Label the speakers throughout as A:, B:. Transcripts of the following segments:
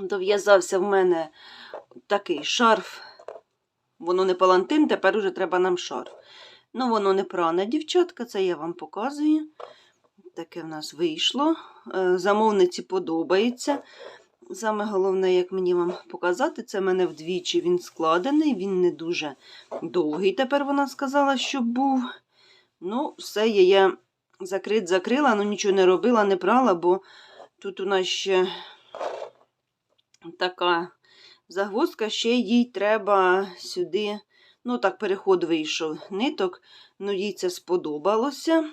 A: дов'язався в мене такий шарф. Воно не палантин, тепер уже треба нам шарф. Ну, воно не пране, дівчатка, це я вам показую. Таке в нас вийшло. Е, Замовниці подобається. Саме головне, як мені вам показати, це в мене вдвічі він складений, він не дуже довгий. Тепер вона сказала, щоб був. Ну, все є я закрит закрила, ну нічого не робила, не прала, бо тут у нас ще така загвоздка, ще їй треба сюди. Ну, так, переход вийшов ниток, ну їй це сподобалося.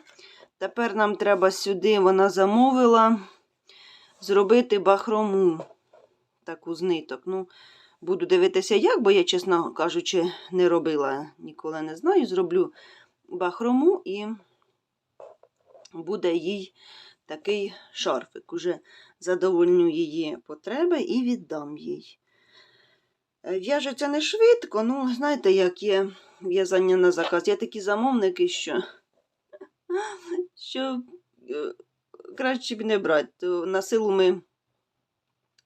A: Тепер нам треба сюди, вона замовила зробити бахрому таку з ниток. Ну, буду дивитися, як, бо я, чесно кажучи, не робила, ніколи не знаю. Зроблю бахрому і буде їй такий шарфик. Уже задовольню її потреби і віддам їй. Е, В'яжеться не швидко, ну, знаєте, як є в'язання на заказ. Є такі замовники, що, що е, краще б не брати. То на силу ми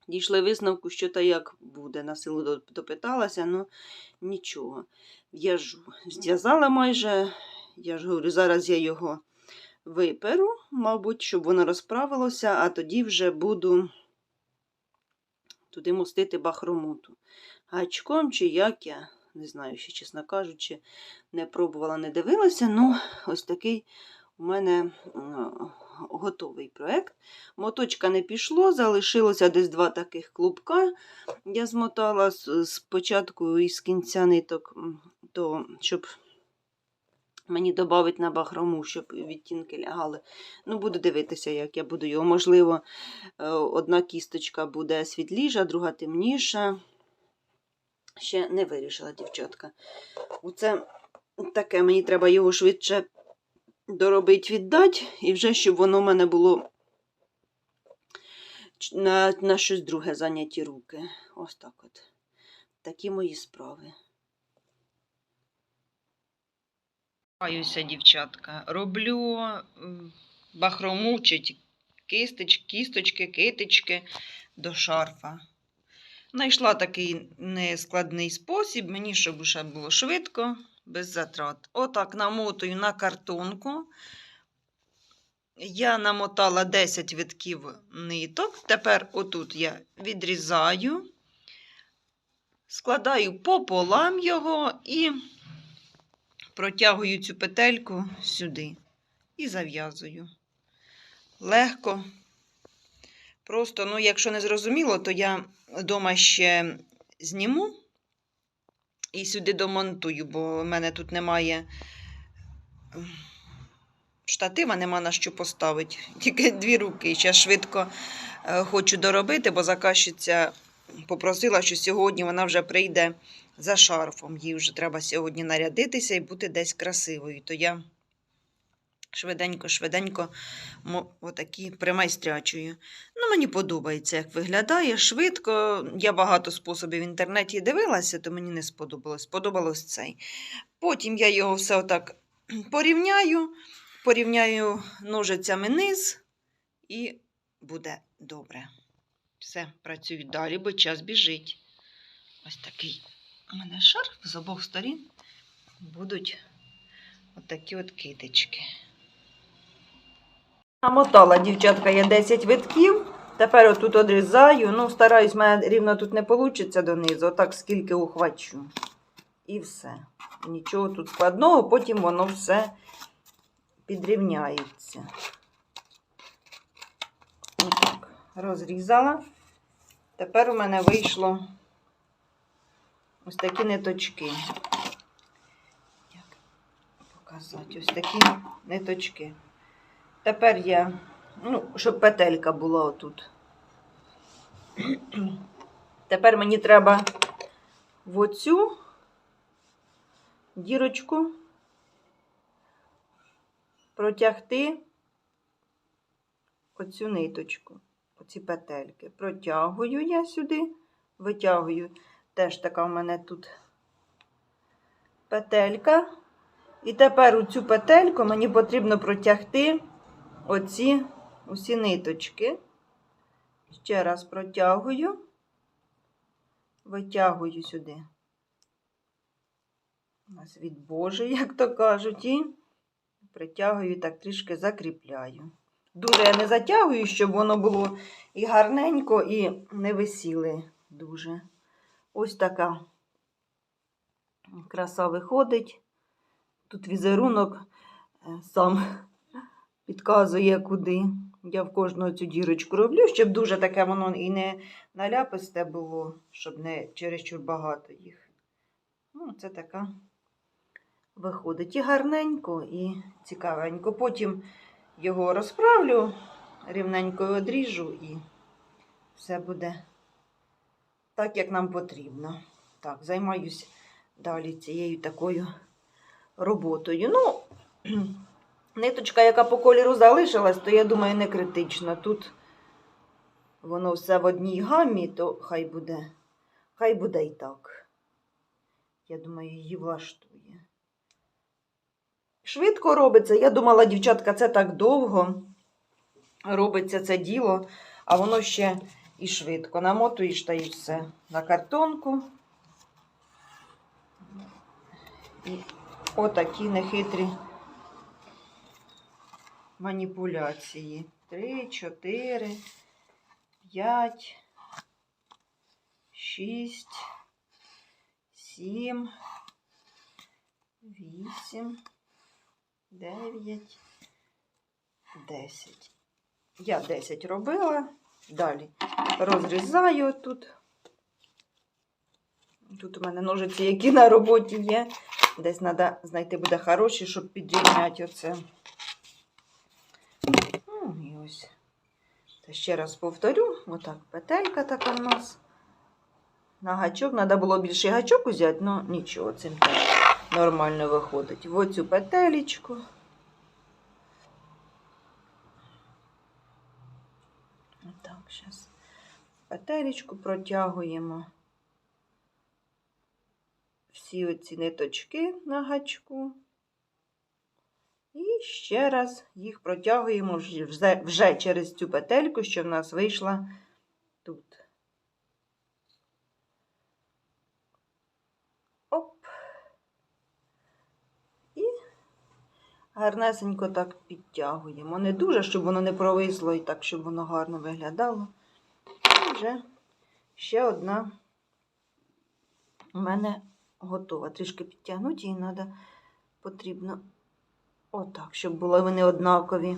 A: дійшли висновку, що та як буде. На силу допиталася, ну нічого. В'яжу. Зв'язала майже, я ж говорю, зараз я його виперу, мабуть, щоб воно розправилося, а тоді вже буду туди мостити бахромуту. Гачком чи як я не знаю, ще, чесно кажучи, не пробувала, не дивилася. Ну, ось такий у мене готовий проєкт. Моточка не пішло, залишилося десь два таких клубка. Я змотала спочатку і з кінця ниток, то, щоб мені додати на бахрому, щоб відтінки лягали. Ну, буду дивитися, як я буду його. Можливо, е, одна кісточка буде світліша, друга темніша. Ще не вирішила, дівчатка. Оце таке, мені треба його швидше доробити, віддати, і вже щоб воно в мене було на, на щось друге зайняті руки. Ось так от. Такі мої справи. Каюся, дівчатка. Роблю бахрому чи кистич, кісточки, китички до шарфа. Знайшла такий нескладний спосіб, мені, щоб уже було швидко, без затрат. Отак намотую на картонку. Я намотала 10 витків ниток. Тепер отут я відрізаю, складаю пополам його і протягую цю петельку сюди і зав'язую. Легко. Просто, ну, якщо не зрозуміло, то я вдома ще зніму і сюди домонтую, бо в мене тут немає ем, штатива, нема на що поставити. Тільки дві руки. Ще швидко е, хочу доробити, бо заказчиця попросила, що сьогодні вона вже прийде за шарфом. Їй вже треба сьогодні нарядитися і бути десь красивою. То я швиденько, швиденько мо- отакі примайстрячую. Ну, мені подобається, як виглядає. Швидко. Я багато способів в інтернеті дивилася, то мені не сподобалось. Сподобалось цей. Потім я його все отак порівняю, порівняю ножицями низ, і буде добре. Все, працюю далі, бо час біжить. Ось такий у мене шарф з обох сторін будуть отакі от китички. Намотала, дівчатка, я 10 витків. Тепер отут одрізаю. Ну, стараюсь, в мене рівно тут не вийде донизу. Отак скільки ухвачу. І все. Нічого тут складного, потім воно все підрівняється. Отак. Розрізала. Тепер у мене вийшло ось такі ниточки. Як показати? Ось такі ниточки. Тепер я, ну, щоб петелька була отут. Тепер мені треба в оцю дірочку протягти оцю ниточку, оці петельки. Протягую я сюди, витягую. Теж така в мене тут петелька. І тепер у цю петельку мені потрібно протягти оці усі ниточки. Ще раз протягую витягую сюди. У нас від Божий, як то кажуть, і притягую так трішки закріпляю. Дуже я не затягую, щоб воно було і гарненько, і не висіли дуже. Ось така краса виходить. Тут візерунок е, сам підказує, куди. Я в кожну цю дірочку роблю, щоб дуже таке воно і не наляписте було, щоб не чересчур багато їх. Ну, це така виходить і гарненько, і цікавенько. Потім його розправлю, рівненько одріжу і все буде так, як нам потрібно. Так, займаюсь далі цією такою роботою. Ну, ниточка, яка по кольору залишилась, то я думаю, не критично. Тут воно все в одній гамі, то хай буде, хай буде і так. Я думаю, її влаштує. Швидко робиться. Я думала, дівчатка, це так довго робиться це діло, а воно ще і швидко. Намотуєш та все на картонку. І отакі нехитрі маніпуляції. Три, чотири, п'ять, шість, сім, вісім, дев'ять, десять. Я 10 робила. Далі розрізаю тут. Тут у мене ножиці, які на роботі є. Десь треба знайти буде хороші, щоб підрівняти оце. Ну, і ось. Та ще раз повторю. Отак петелька така в нас. На гачок. Треба було більший гачок взяти, але нічого, цим нормально виходить. В оцю петелечку. Отак, зараз петелечку протягуємо всі оці ниточки на гачку. І ще раз їх протягуємо вже, через цю петельку, що в нас вийшла тут. Оп. І гарнесенько так підтягуємо. Не дуже, щоб воно не провисло і так, щоб воно гарно виглядало. І вже ще одна у мене готова. Трішки підтягнути її треба потрібно отак, щоб були вони однакові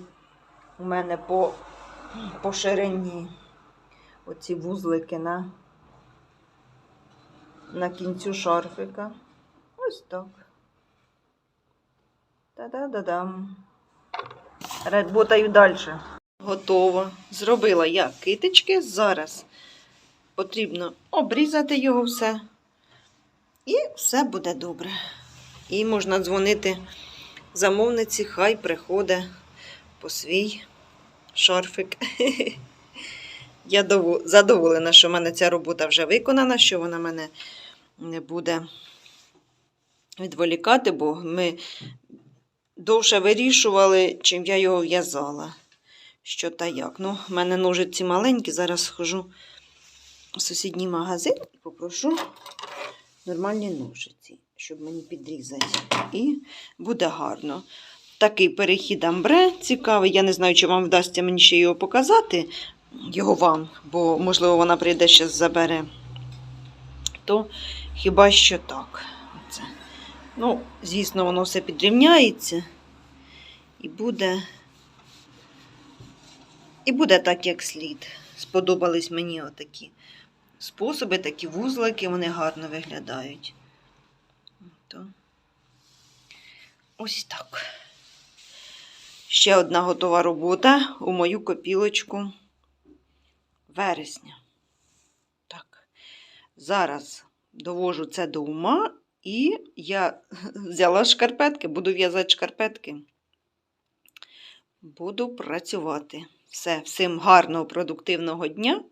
A: у мене по, по ширині. Оці вузлики на, на кінцю шарфика. Ось так. Та-да-да-дам. Работаю далі. Готово. Зробила я китички. Зараз потрібно обрізати його все. І все буде добре. І можна дзвонити замовниці, хай приходить по свій шарфик. Я задоволена, що в мене ця робота вже виконана, що вона мене не буде відволікати, бо ми довше вирішували, чим я його в'язала. Що та як. Ну, в мене ножиці маленькі, зараз схожу в сусідній магазин і попрошу нормальні ножиці, щоб мені підрізати. І буде гарно. Такий перехід амбре цікавий. Я не знаю, чи вам вдасться мені ще його показати, його вам, бо, можливо, вона прийде ще забере. То хіба що так. Ну, звісно, воно все підрівняється. І буде. І буде так, як слід. Сподобались мені отакі способи, такі вузлики, вони гарно виглядають. То. Ось так. Ще одна готова робота у мою копілочку вересня. Так. Зараз довожу це до ума, і я взяла шкарпетки, буду в'язати шкарпетки. Буду працювати. Все, всім гарного, продуктивного дня.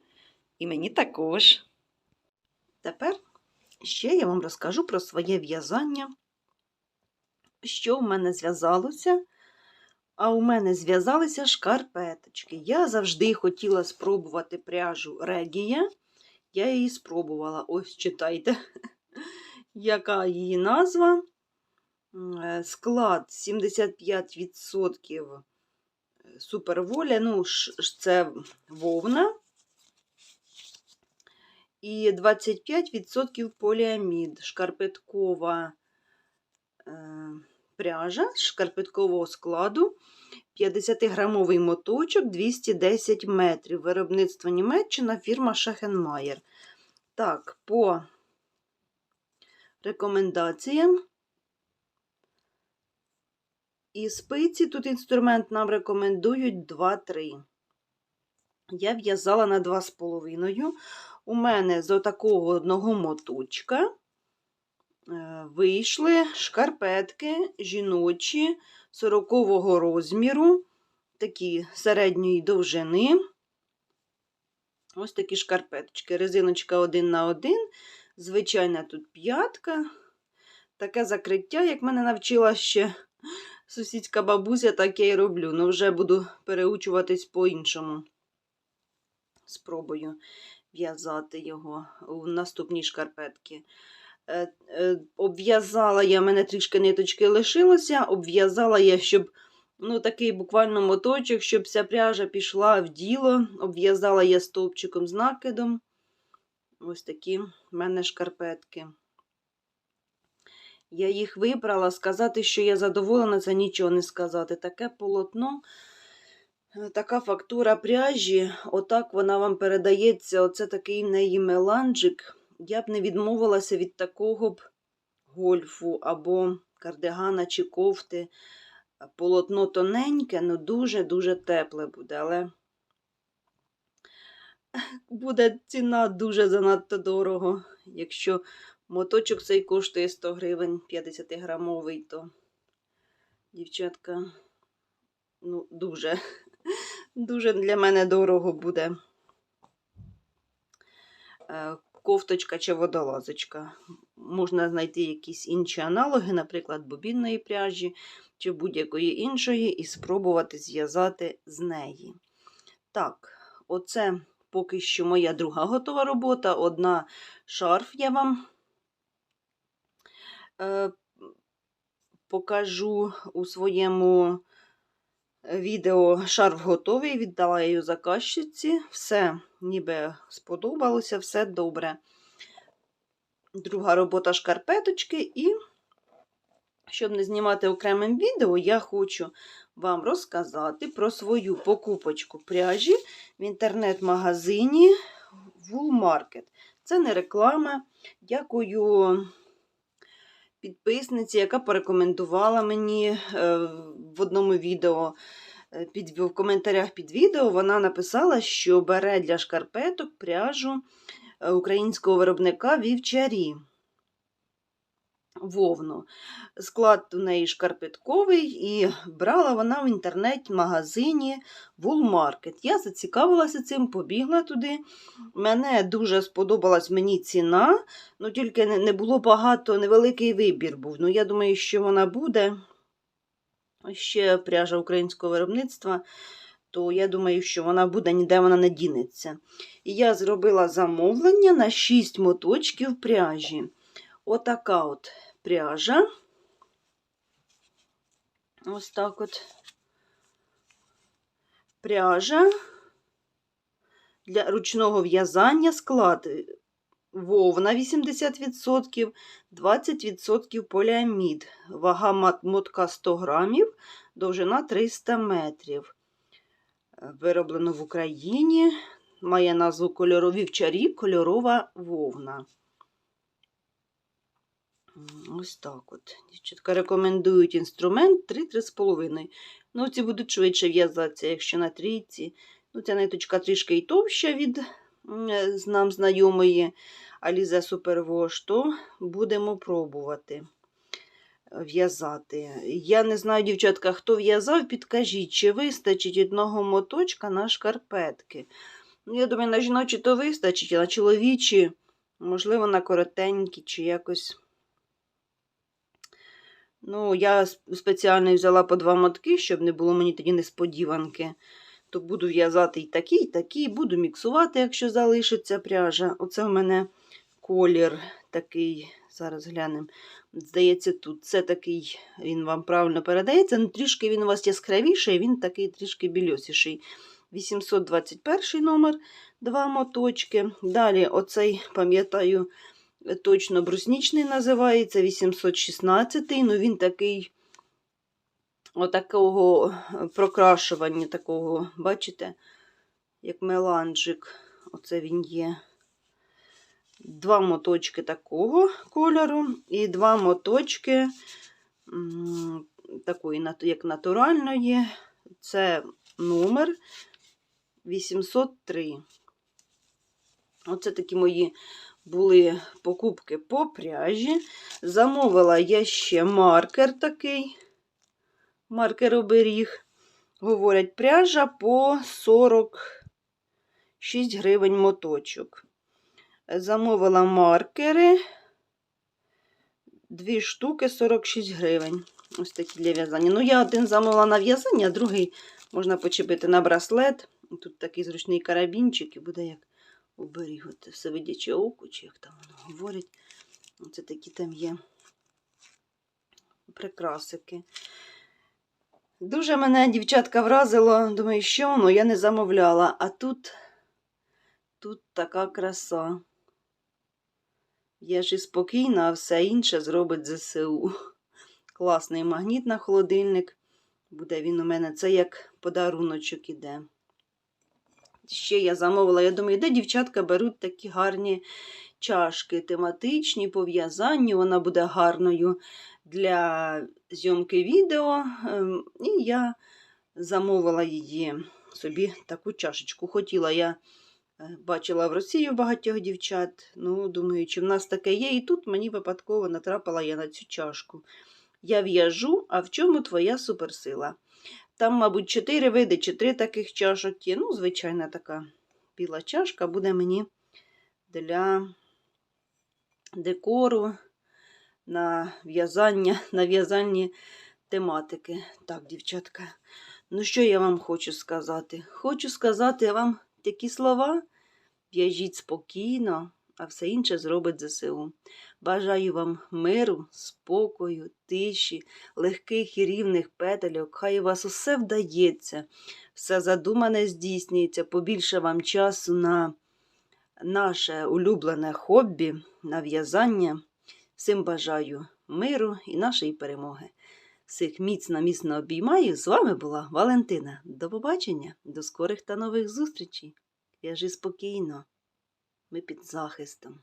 A: І мені також. Тепер ще я вам розкажу про своє в'язання. Що в мене зв'язалося? А у мене зв'язалися шкарпеточки. Я завжди хотіла спробувати пряжу Регія. Я її спробувала. Ось читайте, яка її назва. Е, Склад 75% суперволя. Ну, це вовна. І 25% поліамід, шкарпеткова е, пряжа шкарпеткового складу, 50-грамовий моточок, 210 метрів. Виробництво Німеччина, фірма Шахенмаєр. Так, по рекомендаціям. І спиці тут інструмент нам рекомендують 2-3. Я в'язала на 2,5. У мене з отакого одного моточка е, вийшли шкарпетки жіночі 40-го розміру, такі середньої довжини. Ось такі шкарпеточки. Резиночка 1 на 1, звичайна тут п'ятка. Таке закриття, як мене навчила ще сусідська бабуся, так я і роблю. Ну, вже буду переучуватись по-іншому. Спробую в'язати його у наступній шкарпетки. Е, е, Обв'язала я, мене трішки ниточки лишилося, обв'язала я, щоб ну, такий буквально моточок, щоб вся пряжа пішла в діло. Обв'язала я стовпчиком з накидом. Ось такі в мене шкарпетки. Я їх вибрала, сказати, що я задоволена, це нічого не сказати. Таке полотно, е, така фактура пряжі, отак вона вам передається. Оце такий в неї меланжик. Я б не відмовилася від такого б гольфу або кардигана чи кофти. Полотно тоненьке, ну дуже-дуже тепле буде, але буде ціна дуже занадто дорого. Якщо моточок цей коштує 100 гривень 50-грамовий, то дівчатка, ну, дуже, дуже для мене дорого буде. Е, Кофточка чи водолазочка. Можна знайти якісь інші аналоги, наприклад, бобінної пряжі чи будь-якої іншої, і спробувати зв'язати з неї. Так, оце поки що моя друга готова робота. Одна шарф я вам е, покажу у своєму відео. Шарф готовий, віддала я її заказчиці. Все ніби сподобалося, все добре. Друга робота шкарпеточки і. Щоб не знімати окремим відео, я хочу вам розказати про свою покупочку пряжі в інтернет-магазині Wool Market. Це не реклама. Дякую підписниці, яка порекомендувала мені е, в одному відео. е, Під, в коментарях під відео вона написала, що бере для шкарпеток пряжу е, українського виробника вівчарі вовну. Склад у неї шкарпетковий, і брала вона в інтернет-магазині Wool Market. Я зацікавилася цим, побігла туди. Мене дуже сподобалась мені ціна, ну тільки не не було багато, невеликий вибір був. Ну, я думаю, що вона буде. Ще пряжа українського виробництва, то я думаю, що вона буде, ніде вона не дінеться. І я зробила замовлення на 6 моточків пряжі. Отака от пряжа. Ось так от пряжа для ручного в'язання склад вовна 80%, 20% поліамід. Вага мотка 100 грамів, довжина 300 метрів. Вироблено в Україні. Має назву кольорові вчарі, кольорова вовна. Ось так от. Дівчатка рекомендують інструмент 3-3,5. Ну, ці будуть швидше в'язатися, якщо на трійці. Ну, ця ниточка трішки і товща від е, нам знайомої Alize Superwash, то будемо пробувати е, в'язати. Я не знаю, дівчатка, хто в'язав, підкажіть, чи вистачить одного моточка на шкарпетки. Ну, я думаю, на жіночі то вистачить, а на чоловічі, можливо, на коротенькі, чи якось. Ну, я спеціально взяла по два мотки, щоб не було мені тоді несподіванки. то буду в'язати і такі, і такі, буду міксувати, якщо залишиться пряжа. Оце в мене колір такий, зараз глянемо. Здається, тут це такий, він вам правильно передається, ну трішки він у вас яскравіший, він такий трішки більосіший. 821 номер, два моточки. Далі, оцей, пам'ятаю, точно бруснічний називається, 816, ну він такий отакого прокрашування, такого, бачите, як меланжик. Оце він є. Два моточки такого кольору і два моточки такої, як натуральної. Це номер 803. Оце такі мої були покупки по пряжі. Замовила я ще маркер такий. Маркер оберіг. Говорять, пряжа по 46 гривень моточок. Замовила маркери. Дві штуки 46 гривень. Ось такі для в'язання. Ну, я один замовила на в'язання, а другий можна почепити на браслет. Тут такий зручний карабінчик і буде як оберіг. От все видяче око, чи як там воно говорить. Оце такі там є прикрасики. Дуже мене дівчатка вразило. Думаю, що воно я не замовляла. А тут, тут така краса. Я ж і спокійна, а все інше зробить ЗСУ. Класний магніт на холодильник. Буде він у мене. Це як подаруночок іде. Ще я замовила, я думаю, де дівчатка беруть такі гарні чашки, тематичні, по в'язанню. Вона буде гарною для зйомки відео. Ем, І я замовила її собі таку чашечку. Хотіла я е, бачила в Росії багатьох дівчат. Ну, думаю, чи в нас таке є. І тут мені випадково натрапила я на цю чашку. Я в'яжу, а в чому твоя суперсила? Там, мабуть, чотири види, чи три таких чашок є. Ну, звичайна така біла чашка буде мені для декору на в'язання, на в'язальні тематики. Так, дівчатка. Ну, що я вам хочу сказати? Хочу сказати вам такі слова. В'яжіть спокійно, а все інше зробить ЗСУ. Бажаю вам миру, спокою, тиші, легких і рівних петельок. Хай у вас усе вдається, все задумане здійснюється, побільше вам часу на наше улюблене хобі, на в'язання. Всім бажаю миру і нашої перемоги. Всіх міцно, міцно обіймаю. З вами була Валентина. До побачення, до скорих та нових зустрічей. В'яжи спокійно. Ми під захистом.